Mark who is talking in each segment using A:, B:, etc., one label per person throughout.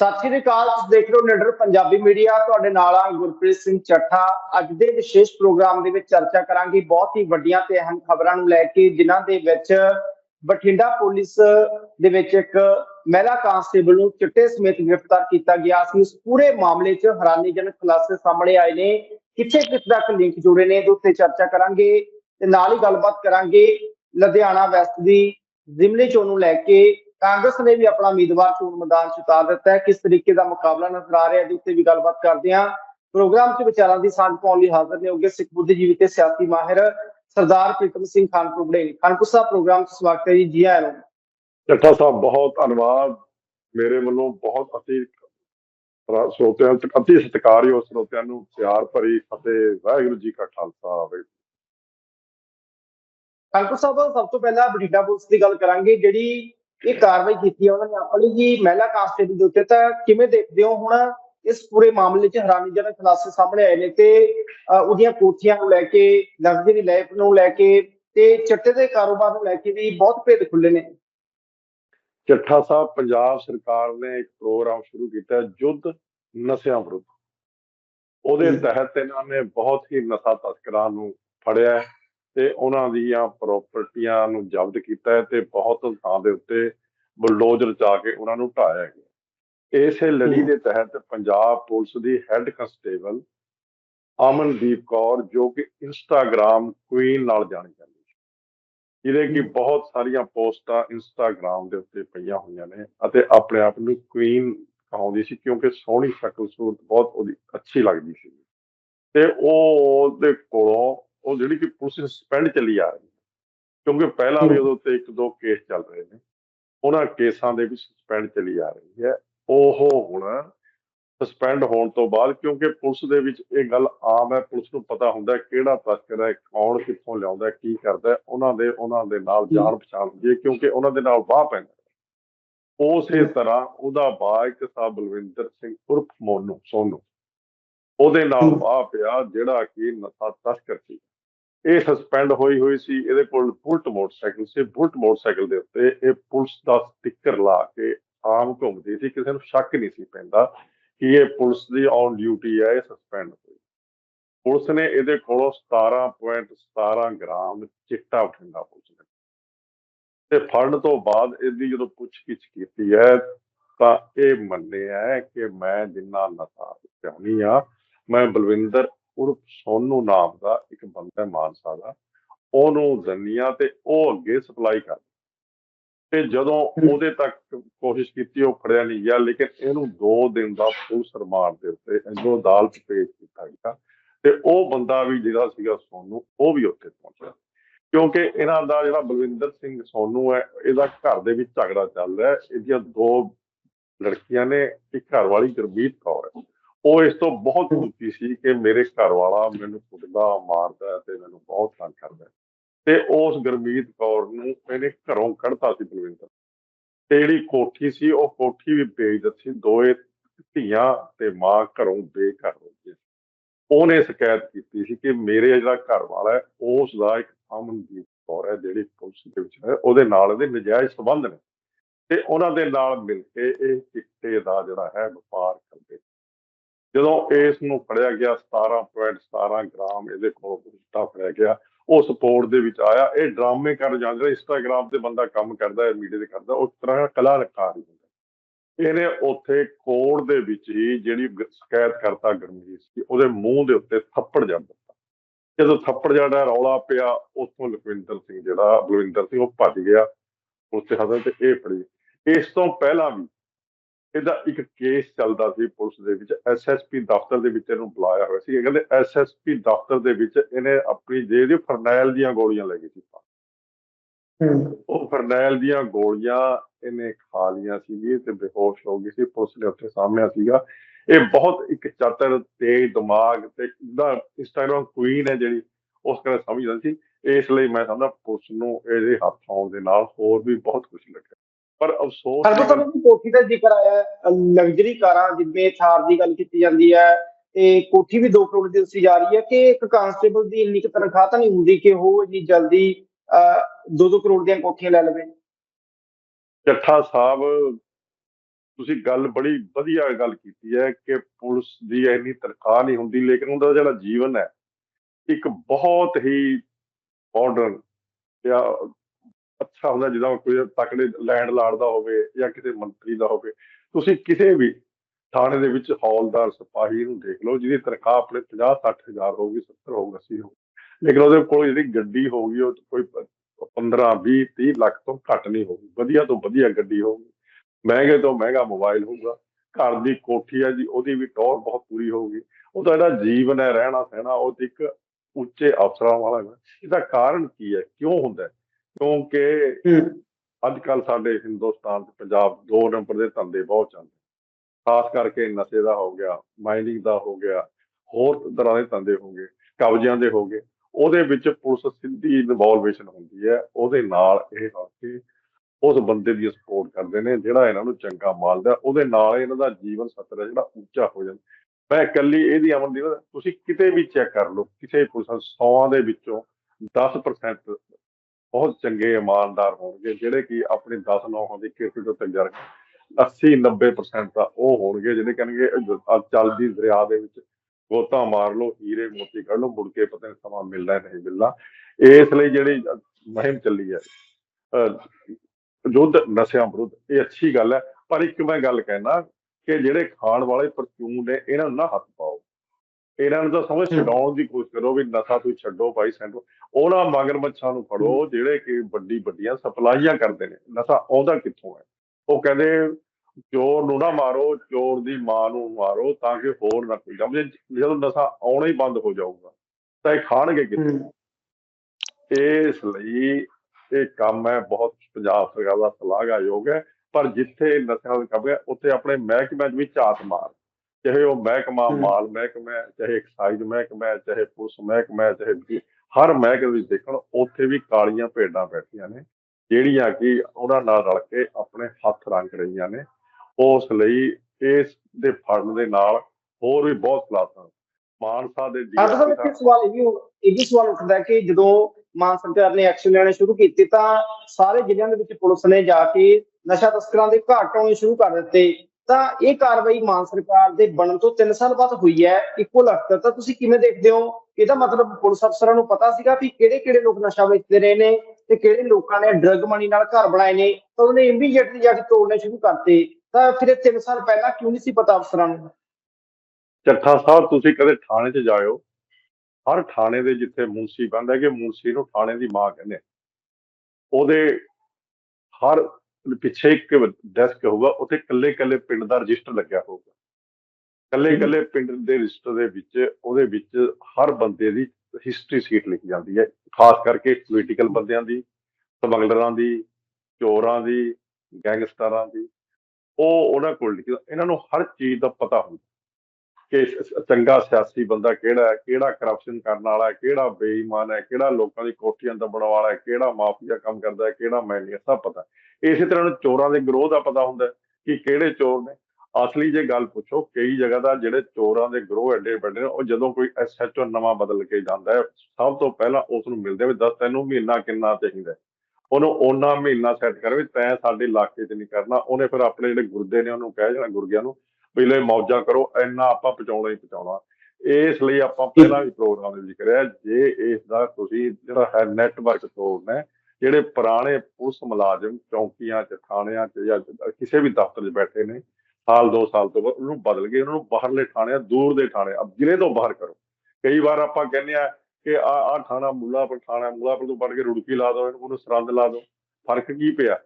A: ਸਤਿ ਸ਼੍ਰੀ ਅਕਾਲ, ਤੁਸੀਂ ਦੇਖ ਰਹੇ ਹੋ ਨਿਡਰ ਪੰਜਾਬੀ ਮੀਡੀਆ। ਤੁਹਾਡੇ ਨਾਲ ਆ ਗੁਰਪ੍ਰੀਤ ਸਿੰਘ ਚੱਠਾ। ਅੱਜ ਦੇ ਵਿਸ਼ੇਸ਼ ਪ੍ਰੋਗਰਾਮ ਦੇ ਵਿੱਚ ਚਰਚਾ ਕਰਾਂਗੇ ਬਹੁਤ ਹੀ ਵੱਡੀਆਂ ਤੇ ਅਹਿਮ ਖਬਰਾਂ ਨੂੰ ਲੈ ਕੇ, ਜਿਨ੍ਹਾਂ ਦੇ ਵਿੱਚ ਬਠਿੰਡਾ ਪੁਲਿਸ ਦੇ ਵਿੱਚ ਇੱਕ ਮਹਿਲਾ ਕਾਂਸਟੇਬਲ ਨੂੰ ਚਿੱਟੇ ਸਮੇਤ ਗ੍ਰਿਫਤਾਰ ਕੀਤਾ ਗਿਆ ਸੀ। ਉਸ ਪੂਰੇ ਮਾਮਲੇ 'ਚ ਹੈਰਾਨੀਜਨਕ ਖੁਲਾਸੇ ਸਾਹਮਣੇ ਆਏ ਨੇ। ਕਿੱਥੇ ਕਿੱਥੇ ਤੱਕ ਲਿੰਕ ਜੁੜੇ ਨੇ, ਇਹਦੇ ਉੱਤੇ ਚਰਚਾ ਕਰਾਂਗੇ ਤੇ ਨਾਲ ਹੀ ਗੱਲਬਾਤ ਕਰਾਂਗੇ ਲੁਧਿਆਣਾ ਵੈਸਟ ਦੀ ਜ਼ਿਮਨੀ ਚੋਣ ਨੂੰ ਲੈ ਕੇ। ਕਾਂਗਰਸ ਨੇ ਵੀ ਆਪਣਾ ਉਮੀਦਵਾਰ ਚੋਣ ਮੈਦਾਨ 'ਚ ਉਤਾਰ ਦਿੱਤਾ ਹੈ। ਕਿਸ ਤਰੀਕੇ ਦਾ ਮੁਕਾਬਲਾ ਨਜ਼ਰ ਆ ਰਿਹਾ ਹੈ ਉੱਤੇ ਵੀ ਗੱਲਬਾਤ ਕਰਦੇ ਹਾਂ। ਪ੍ਰੋਗਰਾਮ 'ਚ ਵਿਚਾਰਾਂ ਦੀ ਸਾਂਝ ਪਾਉਣ ਲਈ ਹਾਜ਼ਰ ਨੇ ਹੋਗੇ ਸਿੱਖ ਬੁੱਧੀਜੀਵੀ ਤੇ ਸਿਆਸੀ ਮਾਹਿਰ ਸਰਦਾਰ ਪ੍ਰੀਤਮ ਸਿੰਘ ਖਾਨਪੁਰ ਬੜੇਲ। ਖਾਨਪੁਰ ਸਾਹਿਬ ਪ੍ਰੋਗਰਾਮ 'ਚ ਸਵਾਗਤ ਹੈ ਜੀ। ਜੀ ਆਇਆਂ ਨੂੰ।
B: ਚੱਠਾ ਸਾਹਿਬ ਬਹੁਤ ਧੰਨਵਾਦ। ਮੇਰੇ ਵੱਲੋਂ ਬਹੁਤ ਅਤੀ ਰਾ- ਸਰੋਤਿਆਂ ਚ ਅਤੀ ਸਤਿਕਾਰਯੋਗ ਸਰੋਤਿਆਂ ਨੂੰ ਪਿਆਰ ਭਰੀ ਅਤੇ ਵਾਹਿਗੁਰੂ ਜੀ ਕਾ ਖਾਲਸਾ ਵਾਹਿਗੁਰੂ
A: ਖਾਨਪੁਰ ਸਾਹਿਬ ਸਭ ਤੋਂ ਪਹਿਲਾਂ ਬਠਿੰਡਾ ਪੁਲਿਸ ਦੀ ਗੱਲ ਕਰਾਂਗੇ। ਜਿਹੜੀ ਇਹ ਕਾਰਵਾਈ ਕੀਤੀ ਹੈ ਉਹਨਾਂ ਨੇ ਆਪਣੀ ਜੀ ਮਹਿਲਾ ਕਾਂਸਟੇਬਲ ਦੇ ਉੱਤੇ ਤਾਂ ਕਿਵੇਂ ਦੇਖਦੇ ਹੋ ਹੁਣ ਇਸ ਪੂਰੇ ਮਾਮਲੇ 'ਚ ਹੈਰਾਨੀਜਨਕ ਖੁਲਾਸੇ ਸਾਹਮਣੇ ਆਏ ਨੇ ਤੇ ਉਹਦੀਆਂ ਕੋਠੀਆਂ ਨੂੰ ਲੈ ਕੇ ਲਗਜ਼ਰੀ ਲਾਈਫ ਨੂੰ ਲੈ ਕੇ ਤੇ ਚਿੱਟੇ ਦੇ ਕਾਰੋਬਾਰ ਨੂੰ ਲੈ ਕੇ ਵੀ ਬਹੁਤ ਭੇਦ ਖੁੱਲੇ ਨੇ।
B: ਚੱਠਾ ਸਾਹਿਬ ਪੰਜਾਬ ਸਰਕਾਰ ਨੇ ਇੱਕ ਪ੍ਰੋਗਰਾਮ ਸ਼ੁਰੂ ਕੀਤਾ ਯੁੱਧ ਨਸ਼ਿਆਂ ਵਿਰੁੱਧ। ਉਹਦੇ। ਤਹਿਤ ਇਹਨਾਂ ਨੇ ਬਹੁਤ ਹੀ ਨਸ਼ਾ ਤਸਕਰਾਂ ਨੂੰ ਫੜਿਆ ਹੈ। ਤੇ ਉਹਨਾਂ ਦੀਆਂ ਪ੍ਰਾਪਰਟੀਆਂ ਨੂੰ ਜ਼ਬਤ ਕੀਤਾ ਹੈ ਤੇ ਬਹੁਤ ਥਾਂ ਦੇ ਉੱਤੇ ਬੁਲਡੋਜ਼ਰ ਚਾ ਕੇ ਉਹਨਾਂ ਨੂੰ ਢਾਇਆ ਗਿਆ ਇਸੇ ਲੜੀ। ਦੇ ਤਹਿਤ ਪੰਜਾਬ ਪੁਲਿਸ ਦੀ ਹੈੱਡ ਕਨਸਟੇਬਲ ਅਮਨਦੀਪ ਕੌਰ ਜੋ ਕਿ ਇੰਸਟਾਗ੍ਰਾਮ ਕੁਈਨ ਨਾਲ ਜਾਣੀ ਜਾਂਦੀ ਹੈ ਜਿਹਦੇ ਕਿ। ਬਹੁਤ ਸਾਰੀਆਂ ਪੋਸਟਾਂ ਇੰਸਟਾਗ੍ਰਾਮ ਦੇ ਉੱਤੇ ਪਈਆਂ ਹੋਈਆਂ ਨੇ ਅਤੇ ਆਪਣੇ ਆਪ ਨੂੰ ਕੁਈਨ ਕਹਾਉਂਦੀ ਸੀ ਕਿਉਂਕਿ ਸੋਹਣੀ ਸ਼ਕਲ ਸੂਰਤ ਬਹੁਤ ਉਹਦੀ ਅੱਛੀ ਲੱਗਦੀ ਸੀ ਤੇ ਉਹ ਉਹਦੇ ਕੋਲੋਂ ਉਹ ਜਿਹੜੀ ਕਿ ਪੁਲਿਸ ਸਸਪੈਂਡ ਚੱਲੀ ਆ ਰਹੀ ਹੈ ਕਿਉਂਕਿ ਪਹਿਲਾਂ ਵੀ। ਉਹਦੇ ਉੱਤੇ ਇੱਕ ਦੋ ਕੇਸ ਚੱਲ ਰਹੇ ਨੇ ਉਹਨਾਂ ਕੇਸਾਂ ਦੇ ਵਿੱਚ ਸਸਪੈਂਡ ਚੱਲੀ ਆ ਰਹੀ ਹੈ ਉਹ ਹੁਣ ਸਸਪੈਂਡ ਹੋਣ ਤੋਂ ਬਾਅਦ ਕਿਉਂਕਿ ਪੁਲਿਸ ਦੇ ਵਿੱਚ ਇਹ ਗੱਲ ਆਮ ਹੈ ਪੁਲਿਸ ਨੂੰ ਪਤਾ ਹੁੰਦਾ ਕਿਹੜਾ ਤਸਕਰ ਹੈ ਕੌਣ ਕਿੱਥੋਂ ਲਿਆਉਂਦਾ ਕੀ ਕਰਦਾ ਉਹਨਾਂ ਦੇ ਉਹਨਾਂ ਦੇ ਨਾਲ ਜਾਣ ਪਛਾਣ ਹੈ ਕਿਉਂਕਿ ਉਹਨਾਂ ਦੇ ਨਾਲ ਵਾਹ ਪੈਂਦਾ। ਉਸੇ ਤਰ੍ਹਾਂ ਉਹਦਾ ਬਾਇਕ ਸਾਹਿਬ ਬਲਵਿੰਦਰ ਸਿੰਘ ਉਰਫ ਮੋਨੂ ਸੋਨੂ ਉਹਦੇ ਨਾਲ। ਵਾਹ ਪਿਆ ਜਿਹੜਾ ਕਿ ਨਸ਼ਾ ਤਸਕਰ ਸੀ ਇਹ ਸਸਪੈਂਡ ਹੋਈ ਹੋਈ ਸੀ, ਇਹਦੇ ਕੋਲ ਬੁਲਟ ਮੋਟਰਸਾਈਕਲ ਸੀ, ਬੁਲਟ ਮੋਟਰਸਾਈਕਲ ਦੇ ਉੱਤੇ ਇਹ ਪੁਲਿਸ ਦਾ ਸਟicker ਲਾ ਕੇ ਆਮ ਘੁੰਮਦੀ ਸੀ, ਕਿਸੇ ਨੂੰ ਸ਼ੱਕ ਨਹੀਂ ਸੀ ਪੈਂਦਾ ਕਿ ਇਹ ਪੁਲਿਸ ਦੀ ਔਨ ਡਿਊਟੀ ਹੈ, ਇਹ ਸਸਪੈਂਡ ਹੋਈ। ਪੁਲਿਸ ਨੇ ਇਹਦੇ ਕੋਲੋਂ 17.17 ਗ੍ਰਾਮ ਚਿੱਟਾ ਬਠਿੰਡਾ ਪੁਲਿਸ ਨੇ ਤੇ ਫੜਨ ਤੋਂ ਬਾਅਦ ਇਹਦੀ ਜਦੋਂ ਪੁੱਛਗਿੱਛ ਕੀਤੀ ਹੈ, ਤਾਂ ਇਹ ਮੰਨਿਆ ਕਿ ਮੈਂ ਜਿੰਨਾ ਨਸ਼ਾ ਚਾਹੁੰਦੀ ਆ ਮੈਂ ਬਲਵਿੰਦਰ ਉਰਫ ਸੋਨੂ ਨਾਮ ਦਾ ਇੱਕ ਬੰਦਾ ਮਾਨਸਾ ਦਾ। ਉਹਨੂੰ ਦੰਨੀਆਂ ਤੇ ਉਹ ਅੱਗੇ ਸਪਲਾਈ ਕਰ ਤੇ ਜਦੋਂ ਉਹਦੇ ਤੱਕ ਕੋਸ਼ਿਸ਼ ਕੀਤੀ ਉਹ ਫੜਿਆ ਨਹੀਂ ਗਿਆ ਲੇਕਿਨ ਇਹਨੂੰ 2 ਦਿਨ ਦਾ ਪੁਲਿਸ ਰਿਮਾਂਡ ਦੇ ਉੱਤੇ ਇਹਨੂੰ ਅਦਾਲਤ ਪੇਸ਼ ਕੀਤਾ ਗਿਆ। ਤੇ ਉਹ ਬੰਦਾ ਵੀ ਜਿਹੜਾ ਸੀਗਾ ਸੋਨੂ ਉਹ ਵੀ ਉੱਥੇ ਪਹੁੰਚਿਆ। ਕਿਉਂਕਿ ਇਹਨਾਂ ਦਾ ਜਿਹੜਾ ਬਲਵਿੰਦਰ ਸਿੰਘ ਸੋਨੂ ਹੈ ਇਹਦਾ ਘਰ ਦੇ ਵਿੱਚ ਝਗੜਾ ਚੱਲ ਰਿਹਾ ਹੈ। ਇਹਦੀਆਂ ਦੋ ਲੜਕੀਆਂ ਨੇ ਇੱਕ ਘਰ ਵਾਲੀ ਗੁਰਮੀਤ ਕੌਰ ਹੈ। ਉਹ ਇਸ ਤੋਂ ਬਹੁਤ ਦੁਖੀ ਸੀ ਕਿ ਮੇਰੇ ਘਰ ਵਾਲਾ ਮੈਨੂੰ ਕੁੱਟਦਾ, ਮਾਰਦਾ ਤੇ ਮੈਨੂੰ ਬਹੁਤ ਤੰਗ ਕਰਦਾ। ਤੇ ਉਸ ਗੁਰਮੀਤ ਕੌਰ ਨੂੰ ਇਹਨੇ ਘਰੋਂ ਕੱਢਤਾ ਸੀ ਬਲਵਿੰਦਰ। ਤੇ ਜਿਹੜੀ ਕੋਠੀ ਸੀ, ਉਹ ਕੋਠੀ ਵੀ ਵੇਚ ਦਿੱਤੀ। ਦੋਏ ਧੀਆਂ ਤੇ ਮਾਂ ਘਰੋਂ ਬੇਘਰ ਹੋ ਗਏ ਉਹਨੇ ਸ਼ਿਕਾਇਤ ਕੀਤੀ ਸੀ ਕਿ ਮੇਰੇ ਜਿਹੜਾ ਘਰ ਵਾਲਾ ਹੈ ਉਸ ਦਾ ਇੱਕ ਅਮਨਦੀਪ ਕੌਰ ਹੈ, ਜਿਹੜੀ ਪੁਲਿਸ ਦੇ ਵਿੱਚ ਹੈ। ਉਹਦੇ ਨਾਲ ਇਹਦੇ ਨਜਾਇਜ਼ ਸੰਬੰਧ ਨੇ। ਤੇ ਉਹਨਾਂ ਦੇ ਨਾਲ ਮਿਲ ਕੇ ਇਹ ਚਿੱਟੇ ਦਾ ਜਿਹੜਾ ਹੈ, ਵਪਾਰ ਕਰਦੇ ਜਦੋਂ ਇਸ ਨੂੰ ਫੜਿਆ ਗਿਆ 17.17 ਗ੍ਰਾਮ, ਇਹਦੇ ਕੋਲ ਚਿੱਟਾ ਫੜਿਆ ਗਿਆ। ਉਹ ਸਪੋਰਟ ਦੇ ਵਿੱਚ ਆਇਆ। ਇਹ ਡਰਾਮੇ ਕਰ ਜਾਂਦਾ ਇੰਸਟਾਗ੍ਰਾਮ ਤੇ ਬੰਦਾ ਕੰਮ ਕਰਦਾ ਹੈ ਮੀਡੀਆ ਤੇ ਕਰਦਾ ਉਸ ਤਰ੍ਹਾਂ ਦਾ ਕਲਾਕਾਰ ਹੁੰਦਾ। ਇਹਨੇ ਉੱਥੇ ਕੋਰਟ ਦੇ ਵਿੱਚ ਹੀ ਜਿਹੜੀ ਸ਼ਿਕਾਇਤ ਕਰਤਾ ਗਰਮੀਤ ਸੀ, ਉਹਦੇ ਮੂੰਹ ਦੇ ਉੱਤੇ ਥੱਪੜ ਜੜ ਦਿੱਤਾ। ਜਦੋਂ ਥੱਪੜ ਜੜਾ ਰੌਲਾ ਪਿਆ, ਉੱਥੋਂ ਲਖਵਿੰਦਰ ਸਿੰਘ ਜਿਹੜਾ, ਬਲਵਿੰਦਰ ਸਿੰਘ, ਉਹ ਭੱਜ ਗਿਆ। ਉੱਥੇ ਹਸਨ ਤੇ ਇਹ ਫੜੀ। ਇਸ ਤੋਂ ਪਹਿਲਾਂ ਵੀ ਇਹਦਾ ਇੱਕ ਕੇਸ ਚੱਲਦਾ ਸੀ ਪੁਲਿਸ ਦੇ ਵਿੱਚ ਐਸਐਸਪੀ ਦਫ਼ਤਰ ਦੇ ਵਿੱਚ ਇਹਨੂੰ ਬੁਲਾਇਆ ਹੋਇਆ ਸੀ। ਇਹ ਕਹਿੰਦੇ ਐਸਐਸਪੀ ਦਫ਼ਤਰ ਦੇ ਵਿੱਚ ਇਹਨੇ ਆਪਣੀ ਜੇਬ ਦੀ ਫਰਨੈਲ ਦੀਆਂ ਗੋਲੀਆਂ ਲੈ ਗਈ ਸੀ। ਉਹ ਫਰਨੈਲ ਦੀਆਂ ਗੋਲੀਆਂ ਇਹਨੇ ਖਾ ਲੀਆਂ ਸੀ ਤੇ ਬੇਹੋਸ਼ ਹੋ ਗਈ ਸੀ। ਪੁਲਿਸ ਨੇ ਉੱਥੇ ਸਾਹਮਣੇ ਸੀਗਾ। ਇਹ ਬਹੁਤ ਇੱਕ ਚਤਰ ਤੇਜ਼ ਦਿਮਾਗ ਤੇ ਦਾ ਇੰਸਟਾਗ੍ਰਾਮ ਕੁਈਨ ਹੈ ਜਿਹੜੀ ਉਸ ਕਰੇ ਸਮਝਦਾ ਸੀ। ਇਸ ਲਈ ਮੈਂ ਸਮਝਦਾ ਪੁਲਿਸ ਨੂੰ ਇਹਦੇ ਹੱਥ ਆਉਣ ਦੇ ਨਾਲ ਹੋਰ ਵੀ ਬਹੁਤ ਕੁਝ ਲੱਗਿਆ। ਪਰ ਅਫਸੋਸ
A: ਹਰ
B: ਦੀ
A: ਤੋਂ ਵੀ ਕੋਠੀ ਦਾ ਜ਼ਿਕਰ ਆਇਆ ਲਗਜ਼ਰੀ ਕਾਰਾਂ ਜਿਵੇਂ ਥਾਰ ਦੀ ਗੱਲ ਕੀਤੀ ਜਾਂਦੀ ਹੈ ਤੇ ਕੋਠੀ ਵੀ 2 ਕਰੋੜ ਦੀ ਦੱਸੀ ਜਾ ਰਹੀ ਹੈ ਕਿ ਇੱਕ ਕਾਂਸਟੇਬਲ ਦੀ ਇੰਨੀ ਕੁ ਤਨਖਾਹ ਤਾਂ ਨਹੀਂ ਹੁੰਦੀ ਕਿ ਉਹ ਇੰਨੀ ਜਲਦੀ 2-2 ਕਰੋੜ ਦੀਆਂ ਕੋਠੀਆਂ ਲੈ ਲਵੇ।
B: ਚੱਠਾ ਸਾਹਿਬ ਤੁਸੀਂ ਗੱਲ ਬੜੀ ਵਧੀਆ ਗੱਲ ਕੀਤੀ ਹੈ ਕਿ ਪੁਲਿਸ ਦੀ ਇੰਨੀ ਤਨਖਾਹ ਨਹੀਂ ਹੁੰਦੀ ਲੇਕਿਨ ਉਹਦਾ ਜਿਹੜਾ ਜੀਵਨ ਹੈ ਇੱਕ ਬਹੁਤ ਹੀ ਮਾਡਰਨ ਜਾਂ ਅੱਛਾ ਹੁੰਦਾ ਜਿੱਦਾਂ ਕੋਈ ਤਕੜੇ ਲੈਂਡ ਲਾਰਡ ਦਾ ਹੋਵੇ ਜਾਂ ਕਿਸੇ ਮੰਤਰੀ ਦਾ ਹੋਵੇ, ਤੁਸੀਂ ਕਿਸੇ ਵੀ ਥਾਣੇ ਦੇ ਵਿੱਚ ਹੌਲਦਾਰ ਸਿਪਾਹੀ ਨੂੰ ਦੇਖ ਲਓ, ਜਿਹਦੀ ਤਨਖਾਹ ਆਪਣੇ 50 60 ਹਜ਼ਾਰ ਹੋਊਗੀ 70 ਹੋਊਗਾ 80 ਹੋਊਗੀ। ਲੇਕਿਨ ਉਹਦੇ ਕੋਲ ਜਿਹੜੀ ਗੱਡੀ ਹੋਊਗੀ, ਉਹ ਕੋਈ 15 20 30 ਲੱਖ ਤੋਂ ਘੱਟ ਨਹੀਂ ਹੋਊਗੀ। ਵਧੀਆ ਤੋਂ ਵਧੀਆ ਗੱਡੀ ਹੋਊਗੀ। ਮਹਿੰਗੇ ਤੋਂ ਮਹਿੰਗਾ ਮੋਬਾਈਲ ਹੋਊਗਾ। ਘਰ ਦੀ ਕੋਠੀ ਹੈ ਜੀ, ਉਹਦੀ ਵੀ ਟੌਰ ਬਹੁਤ ਪੂਰੀ ਹੋਊਗੀ। ਉਹਦਾ ਜਿਹੜਾ ਜੀਵਨ ਹੈ ਰਹਿਣਾ ਸਹਿਣਾ ਉਹ ਇੱਕ ਉੱਚੇ ਅਫਸਰਾਂ ਵਾਲਾ ਹੈ ਇਹਦਾ ਕਾਰਨ ਕੀ ਹੈ? ਕਿਉਂ ਹੁੰਦਾ ਹੈ? ਕਿਉਂਕਿ ਅੱਜ ਕੱਲ ਸਾਡੇ ਹਿੰਦੁਸਤਾਨ ਤੇ ਪੰਜਾਬ ਦੋ ਨੰਬਰ ਦੇ ਧੰਦੇ ਬਹੁਤ ਚੱਲਦੇ। ਖਾਸ ਕਰਕੇ ਨਸ਼ੇ ਦਾ ਹੋ ਗਿਆ ਮਾਈਨਿੰਗ ਦਾ ਹੋ ਗਿਆ ਹੋਰ ਤਰ੍ਹਾਂ ਦੇ ਧੰਦੇ ਹੋ ਗਏ ਕਬਜ਼ਿਆਂ ਦੇ ਹੋ ਗਏ। ਉਹਦੇ ਵਿੱਚ ਪੁਲਿਸ ਸਿੱਧੀ ਇਨਵੋਲਵੇਸ਼ਨ ਹੁੰਦੀ ਹੈ ਉਹਦੇ ਨਾਲ ਇਹ ਹਲਕੇ ਉਸ ਬੰਦੇ ਦੀ ਸਪੋਰਟ ਕਰਦੇ ਨੇ ਜਿਹੜਾ ਇਹਨਾਂ ਨੂੰ ਚੰਗਾ ਮਾਲਦਾ ਉਹਦੇ ਨਾਲ ਇਹਨਾਂ ਦਾ ਜੀਵਨ ਸੱਤਰ ਜਿਹੜਾ ਉੱਚਾ ਹੋ ਜਾਂਦਾ। ਮੈਂ ਇਕੱਲੀ ਇਹਦੀ ਅਮਨਦੀਪ ਤੁਸੀਂ ਕਿਤੇ ਵੀ ਚੈੱਕ ਕਰ ਲਓ ਕਿਸੇ ਪੁਲਿਸ ਸੌਆਂ ਦੇ ਵਿੱਚੋਂ 10% ਬਹੁਤ ਚੰਗੇ ਇਮਾਨਦਾਰ ਹੋਣਗੇ ਜਿਹੜੇ ਕਿ ਆਪਣੀ 10 9 ਦੀ ਕਿਰਤ ਤੋਂ ਤਜਰ 80 90% ਤਾਂ ਉਹ ਹੋਣਗੇ ਜਿਹੜੇ ਕਹਿਣਗੇ ਚੱਲਦੀ ਦਰਿਆ ਦੇ ਵਿੱਚ ਗੋਤਾ ਮਾਰ ਲਓ ਹੀਰੇ ਮੋਤੀ ਕੱਢ ਲਓ ਮੁੜ ਕੇ ਪਤਾ ਨਹੀਂ ਸਮਾਂ ਮਿਲਣਾ ਨਹੀਂ ਮਿਲਣਾ ਇਸ ਲਈ ਜਿਹੜੀ ਮੁਹਿੰਮ ਚੱਲੀ ਹੈ ਅਹ, ਯੁੱਧ ਨਸ਼ਿਆਂ ਵਿਰੁੱਧ ਇਹ ਅੱਛੀ ਗੱਲ ਹੈ। ਪਰ ਇੱਕ ਮੈਂ ਗੱਲ ਕਹਿਣਾ ਕਿ ਜਿਹੜੇ ਖਾਣ ਵਾਲੇ ਪਰਚੂਨ ਨੇ ਇਹਨਾਂ ਨੂੰ ਨਾ ਹੱਥ ਪਾਓ। ਇਹਨਾਂ ਨੂੰ ਤਾਂ ਸਮਝ ਛਡਾਉਣ ਦੀ ਕੋਸ਼ਿਸ਼ ਕਰੋ ਵੀ ਨਸ਼ਾ ਤੁਸੀਂ ਛੱਡੋ ਭਾਈ ਸੈਂਟਰ। ਉਹਨਾਂ ਮਗਰਮੱਛਾਂ ਨੂੰ ਫੜੋ ਜਿਹੜੇ ਕਿ ਵੱਡੀ ਵੱਡੀਆਂ ਸਪਲਾਈਆਂ ਕਰਦੇ ਨੇ। ਨਸ਼ਾ ਆਉਂਦਾ ਕਿੱਥੋਂ ਹੈ? ਉਹ ਕਹਿੰਦੇ ਚੋਰ ਨੂੰ ਨਾ ਮਾਰੋ ਚੋਰ ਦੀ ਮਾਂ ਨੂੰ ਮਾਰੋ ਤਾਂ ਕਿ ਹੋਰ ਨਾ ਕੋਈ ਸਮਝੇ ਜਦੋਂ ਨਸ਼ਾ ਆਉਣਾ ਹੀ ਬੰਦ ਹੋ ਜਾਊਗਾ ਤਾਂ ਇਹ ਖਾਣਗੇ ਕਿੱਥੋਂ? ਇਸ ਲਈ ਇਹ ਕੰਮ ਹੈ ਬਹੁਤ ਪੰਜਾਬ ਸਰਕਾਰ ਦਾ ਸ਼ਲਾਘਾਯੋਗ ਹੈ। ਪਰ ਜਿੱਥੇ ਨਸ਼ਿਆਂ ਦਾ ਉੱਥੇ ਆਪਣੇ ਮਹਿਕਮਿਆਂ 'ਚ ਵੀ ਝਾਤ ਮਾਰ। ਚਾਹੇ ਉਹ ਮਹਿਕਮਾ। ਮਾਲ ਮਹਿਕਮਾ ਚਾਹੇ ਐਕਸਾਈਜ਼ ਮਹਿਕਮਾ ਚਾਹੇ ਪੁਲਿਸ ਮਹਿਕਮਾ ਚਾਹੇ ਹਰ ਮਹਿਕਮੇ ਵਿੱਚ ਦੇਖਣ ਉੱਥੇ ਵੀ ਕਾਲੀਆਂ ਭੇਡਾਂ ਬੈਠੀਆਂ ਨੇ ਜਿਹੜੀਆਂ ਕਿ ਉਹਨਾਂ ਨਾਲ ਰਲ ਕੇ ਆਪਣੇ ਹੱਥ ਰੰਗ ਰਹੀਆਂ ਨੇ। ਉਸ ਲਈ ਇਸ ਦੇ ਫੜਨ ਦੇ ਨਾਲ ਹੋਰ ਵੀ ਬਹੁਤ ਖਲਾਸਾਂ ਮਾਨਸਾ ਦੇ
A: ਤਾਂ
B: DSP
A: ਇੱਥੇ ਸਵਾਲ ਇਹ ਵੀ ਇਹ ਵੀ ਸਵਾਲ ਉੱਠਦਾ ਕਿ ਜਦੋਂ ਮਾਨ ਸਰਕਾਰ ਨੇ ਐਕਸ਼ਨ ਲੈਣੇ ਸ਼ੁਰੂ ਕੀਤੇ ਤਾਂ ਸਾਰੇ ਜ਼ਿਲ੍ਹਿਆਂ ਦੇ ਵਿੱਚ ਪੁਲਿਸ ਨੇ ਜਾ ਕੇ ਨਸ਼ਾ ਤਸਕਰਾਂ ਦੇ ਘਾਟ ਆਉਣੇ ਸ਼ੁਰੂ ਕਰ ਦਿੱਤੇ। ਤਾਂ ਇਹ ਕਾਰਵਾਈ ਮਾਨ ਸਰਕਾਰ ਦੇ ਬਣਨ ਤੋਂ 3 ਸਾਲ ਬਾਅਦ ਹੋਈ ਹੈ, ਇੱਕੋ ਲਖਤ। ਤਾਂ ਤੁਸੀਂ ਕਿਵੇਂ ਦੇਖਦੇ ਹੋ? ਇਹਦਾ ਮਤਲਬ ਪੁਲਿਸ ਅਫਸਰਾਂ ਨੂੰ ਪਤਾ ਸੀਗਾ ਵੀ ਕਿਹੜੇ ਕਿਹੜੇ ਲੋਕ ਨਸ਼ਾ ਵੇਚਦੇ ਰਹੇ ਨੇ ਤੇ ਕਿਹੜੇ ਲੋਕਾਂ ਨੇ ਡਰਗ ਮਨੀ ਨਾਲ ਘਰ ਬਣਾਏ ਨੇ, ਤਾਂ ਉਹਨੇ ਇਮੀਡੀਏਟਲੀ ਜਾ ਕੇ ਤੋੜਨੇ ਸ਼ੁਰੂ ਕਰਤੇ। ਤਾਂ ਫਿਰ 3 ਸਾਲ ਪਹਿਲਾਂ ਕਿਉਂ ਨਹੀਂ ਸੀ ਪਤਾ ਅਫਸਰਾਂ ਨੂੰ?
B: ਚੱਠਾ ਸਾਹਿਬ, ਤੁਸੀਂ ਕਦੇ ਥਾਣੇ 'ਚ ਜਾਇਓ। ਹਰ ਥਾਣੇ ਦੇ ਜਿੱਥੇ ਮੁਨਸੀ ਬੰਦਾ ਹੈ ਕਿ ਮੁਨਸੀ ਨੂੰ ਥਾਣੇ ਦੀ ਮਾਂ ਕਹਿੰਦੇ ਉਹਦੇ ਹਰ ਪਿੱਛੇ ਇੱਕ ਡੈਸਕ ਹੋਊਗਾ ਉੱਥੇ ਇਕੱਲੇ ਇਕੱਲੇ ਪਿੰਡ ਦਾ ਰਜਿਸਟਰ ਲੱਗਿਆ ਹੋਊਗਾ। ਇਕੱਲੇ ਇਕੱਲੇ ਪਿੰਡ ਦੇ ਰਜਿਸਟਰ ਦੇ ਵਿੱਚ ਉਹਦੇ ਵਿੱਚ ਹਰ ਬੰਦੇ ਦੀ ਹਿਸਟਰੀ ਸ਼ੀਟ ਲਿਖੀ ਜਾਂਦੀ ਹੈ। ਖਾਸ ਕਰਕੇ ਪੋਲੀਟੀਕਲ ਬੰਦਿਆਂ ਦੀ ਸਮਗਲਰਾਂ ਦੀ ਚੋਰਾਂ ਦੀ ਗੈਂਗਸਟਰਾਂ ਦੀ। ਉਹ ਉਹਨਾਂ ਕੋਲ ਲਿਖੀ ਇਹਨਾਂ ਨੂੰ ਹਰ ਚੀਜ਼ ਦਾ ਪਤਾ ਹੁੰਦਾ ਕਿ ਚੰਗਾ ਸਿਆਸੀ ਬੰਦਾ ਕਿਹੜਾ ਹੈ, ਕਿਹੜਾ ਕਰਪਸ਼ਨ ਕਰਨ ਵਾਲਾ ਹੈ, ਕਿਹੜਾ ਬੇਈਮਾਨ ਹੈ, ਕਿਹੜਾ ਲੋਕਾਂ ਦੀ ਕੋਠੀਆਂ ਦੱਬਣ ਵਾਲਾ ਹੈ, ਕਿਹੜਾ ਮਾਫੀਆ ਕੰਮ ਕਰਦਾ ਹੈ, ਕਿਹੜਾ ਮੈਨੀਆ ਸਭ ਪਤਾ ਇਸੇ ਤਰ੍ਹਾਂ ਨੂੰ ਚੋਰਾਂ ਦੇ ਗਰੋਹ ਦਾ ਪਤਾ ਹੁੰਦਾ ਕਿ ਕਿਹੜੇ ਚੋਰ ਨੇ। ਅਸਲੀ ਜੇ ਗੱਲ ਪੁੱਛੋ, ਕਈ ਜਗ੍ਹਾ ਦਾ ਜਿਹੜੇ ਚੋਰਾਂ ਦੇ ਗਰੋਹ ਐਡੇ ਵੱਡੇ ਨੇ, ਉਹ ਜਦੋਂ ਕੋਈ ਐਸਐਚਓ ਨਵਾਂ ਬਦਲ ਕੇ ਜਾਂਦਾ ਹੈ, ਸਭ ਤੋਂ ਪਹਿਲਾਂ ਉਸ ਨੂੰ ਮਿਲਦੇ ਵੀ ਦੱਸ ਤੈਨੂੰ ਮਹੀਨਾ ਕਿੰਨਾ ਚਾਹੀਦਾ ਉਹਨੂੰ ਉਹਨਾਂ ਮਹੀਨਾ ਸੈੱਟ ਕਰ ਤੈਂ ਸਾਡੇ ਇਲਾਕੇ 'ਚ ਨਹੀਂ ਕਰਨਾ। ਉਹਨੇ ਫਿਰ ਆਪਣੇ ਜਿਹੜੇ ਗੁਰਦੇ ਨੇ ਉਹਨੂੰ ਕਹਿ ਜਾਣਾ, ਗੁਰਗਿਆਂ ਨੂੰ ਪਹਿਲੇ ਮੌਜਾਂ ਕਰੋ, ਇੰਨਾ ਆਪਾਂ ਪਹੁੰਚਾਉਣਾ ਹੀ ਪਹੁੰਚਾਉਣਾ ਇਸ ਲਈ ਆਪਾਂ ਪਹਿਲਾਂ ਵੀ ਪ੍ਰੋਗਰਾਮ ਦੇ ਵਿੱਚ ਕਰਿਆ, ਜੇ ਇਸ ਦਾ ਤੁਸੀਂ ਜਿਹੜਾ ਹੈ ਨੈਟਵਰਕ ਤੋੜਨਾ ਜਿਹੜੇ ਪੁਰਾਣੇ ਪੁਲਿਸ ਮੁਲਾਜ਼ਮ ਚੌਂਕੀਆਂ 'ਚ, ਥਾਣਿਆਂ 'ਚ ਜਾਂ ਕਿਸੇ ਵੀ ਦਫ਼ਤਰ 'ਚ ਬੈਠੇ ਨੇ, ਸਾਲ, ਦੋ ਸਾਲ ਤੋਂ ਬਾਅਦ ਉਹਨੂੰ ਬਦਲ ਕੇ ਉਹਨਾਂ ਨੂੰ ਬਾਹਰਲੇ ਥਾਣਿਆਂ ਦੂਰ ਦੇ ਥਾਣੇ ਅਬ ਜ਼ਿਲ੍ਹੇ ਤੋਂ ਬਾਹਰ ਕਰੋ। ਕਈ ਵਾਰ ਆਪਾਂ ਕਹਿੰਦੇ ਆ ਕਿ ਆ ਆ ਥਾਣਾ ਮੁੱਲਾਪੁਰ ਥਾਣਾ ਮੁੱਲਾਪੁਰ ਤੋਂ ਵੱਢ ਕੇ ਰੁੜਕੀ ਲਾ ਦਿਓ ਇਹਨੂੰ ਉਹਨੂੰ ਸਰੰਦ ਲਾ ਦਿਓ। ਫ਼ਰਕ ਕੀ ਪਿਆ?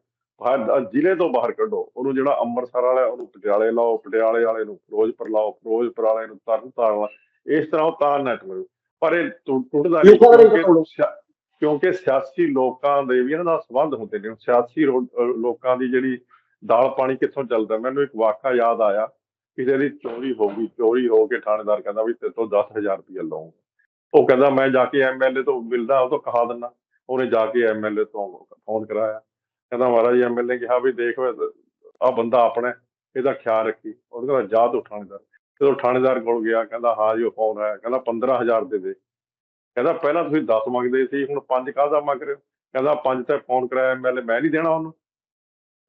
B: ਅ, ਜ਼ਿਲ੍ਹੇ ਤੋਂ ਬਾਹਰ ਕੱਢੋ। ਉਹਨੂੰ ਜਿਹੜਾ ਅੰਮ੍ਰਿਤਸਰ ਵਾਲਾ ਹੈ, ਉਹਨੂੰ ਪਟਿਆਲੇ ਲਾਓ ਪਟਿਆਲੇ ਵਾਲੇ ਨੂੰ ਫਿਰੋਜ਼ਪੁਰ ਲਾਓ ਫਿਰੋਜ਼ਪੁਰ ਵਾਲੇ ਨੂੰ ਤਰਨਤਾਰਨ। ਇਸ ਤਰ੍ਹਾਂ ਉਹ ਤਾਂ ਨੈਟਵਰਕ ਪਰ ਇਹ ਟੁੱਟਦਾ ਨਹੀਂ ਕਿਉਂਕਿ ਸਿਆ- ਕਿਉਂਕਿ ਸਿਆਸੀ ਲੋਕਾਂ ਦੇ ਵੀ ਇਹਨਾਂ ਨਾਲ ਸੰਬੰਧ ਹੁੰਦੇ ਨੇ। ਸਿਆਸੀ ਲੋਕਾਂ ਦੀ ਜਿਹੜੀ ਦਾਲ ਪਾਣੀ ਕਿੱਥੋਂ ਚੱਲਦਾ ਮੈਨੂੰ ਇੱਕ ਵਾਕਾ ਯਾਦ ਆਇਆ। ਕਿਸੇ ਦੀ ਚੋਰੀ ਹੋ ਗਈ ਚੋਰੀ ਹੋ ਕੇ ਥਾਣੇਦਾਰ ਕਹਿੰਦਾ ਵੀ ਤੇਰੇ ਤੋਂ 10000 ਰੁਪਏ ਲਵਾਂਗਾ ਉਹ ਕਹਿੰਦਾ ਮੈਂ ਜਾ ਕੇ ਐਮਐਲਏ ਤੋਂ ਮਿਲਦਾ ਉਹ ਤੋਂ ਕਹਾ ਦਿੰਦਾ। ਉਹਨੇ ਜਾ ਕੇ ਐਮਐਲਏ ਤੋਂ ਫੋਨ ਕਰਾਇਆ। ਕਹਿੰਦਾ ਮਹਾਰਾਜ ਐਮਐਲਏ ਕਿਹਾ ਵੀ ਦੇਖ ਆ ਬੰਦਾ ਆਪਣਾ ਇਹਦਾ ਖਿਆਲ ਰੱਖੀ। ਉਹਨੇ ਕਹਿੰਦਾ ਜਾ ਤੂੰ ਥਾਣੇਦਾਰ ਜਦੋਂ ਥਾਣੇਦਾਰ ਕੋਲ ਗਿਆ ਕਹਿੰਦਾ ਹਾਂ ਜੀ ਉਹ ਫੋਨ ਆਇਆ। ਕਹਿੰਦਾ 15000 ਦੇ ਦੇ। ਕਹਿੰਦਾ ਪਹਿਲਾਂ ਤੁਸੀਂ 10 ਮੰਗਦੇ ਸੀ ਹੁਣ 5 ਕਾਹਦਾ ਮੰਗ ਰਹੇ ਹੋ? ਕਹਿੰਦਾ 5 ਤੇ ਫੋਨ ਕਰਾਇਆ ਐਮਐਲਏ ਮੈਂ ਨਹੀਂ ਦੇਣਾ ਉਹਨੂੰ।